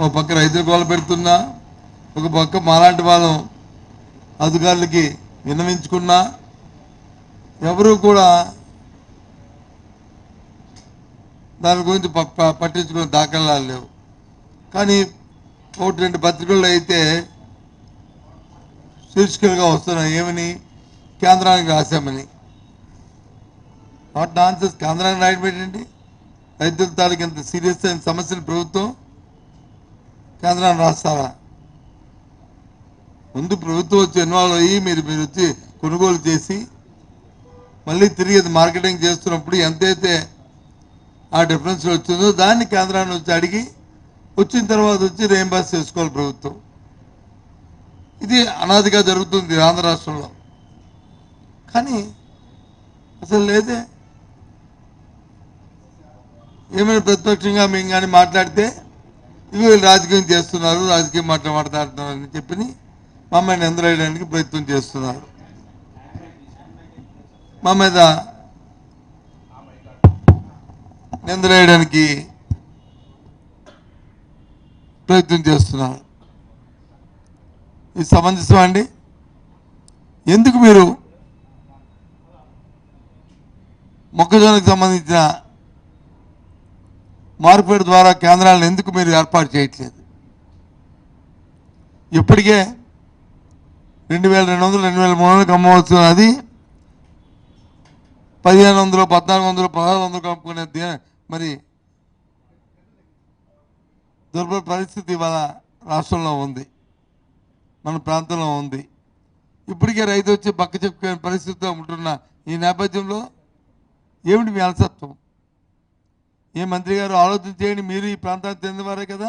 ఒక పక్క రైతులు గోల పెడుతున్నా ఒక పక్క మాలాంటి వాళ్ళం అధికారులకి విన్నవించుకున్నా ఎవరు కూడా దాని గురించి ప- ప- పట్టించుకునే దాఖలాలు లేవు. కానీ ఒకటి రెండు పత్రికల్లో అయితే శీర్షికలుగా వస్తున్నాయి. ఏమని? కేంద్రానికి రాశామని. వాట్ నాన్సెన్స్ కేంద్రానికి రాయడం ఏంటండి రైతుల తాలూకు ఇంత సీరియస్ అయిన సమస్యలు ప్రభుత్వం కేంద్రాన్ని రాస్తారా ముందు ప్రభుత్వం వచ్చి ఇన్వాల్వ్ అయ్యి మీరు మీరు వచ్చి కొనుగోలు చేసి మళ్ళీ తిరిగి అది మార్కెటింగ్ చేస్తున్నప్పుడు ఎంతైతే ఆ డిఫరెన్స్ వచ్చిందో దాన్ని కేంద్రాన్ని వచ్చి అడిగి వచ్చిన తర్వాత వచ్చి రేంబాస్ చేసుకోవాలి ప్రభుత్వం. ఇది అనాదిగా జరుగుతుంది ఆంధ్ర రాష్ట్రంలో. కానీ అసలు లేదే. ఏమైనా ప్రతిపక్షంగా మేము కానీ మాట్లాడితే వీళ్ళు రాజకీయం చేస్తున్నారు రాజకీయం మాట మాట్లాడుతున్నారు అని చెప్పి మమ్మల్ని ఎందరేయడానికి ప్రయత్నం చేస్తున్నారు. మా మీద నిందలేయడానికి ప్రయత్నం చేస్తున్నారు. ఇది సమంజసం అండి? ఎందుకు మీరు మొక్కజొన్నకు సంబంధించిన మార్పిడి ద్వారా కేంద్రాలను ఎందుకు మీరు ఏర్పాటు చేయట్లేదు? ఇప్పటికే రెండు వేల రెండు వందలు రెండు వేల మూడు వందలకు అమ్మవచ్చు అది పదిహేను వందలు పద్నాలుగు వందలు పదహారు వందలు అమ్ముకునే దే- మరి దుర్భర పరిస్థితి ఇవాళ రాష్ట్రంలో ఉంది. మన ప్రాంతంలో ఉంది. ఇప్పటికే రైతు వచ్చి పక్క చెప్పుకునే పరిస్థితిలో ఉంటున్న ఈ నేపథ్యంలో ఏమిటి మీ అలసత్వం? ఏ మంత్రి గారు ఆలోచన చేయండి మీరు ఈ ప్రాంతానికి చెందినవారే కదా?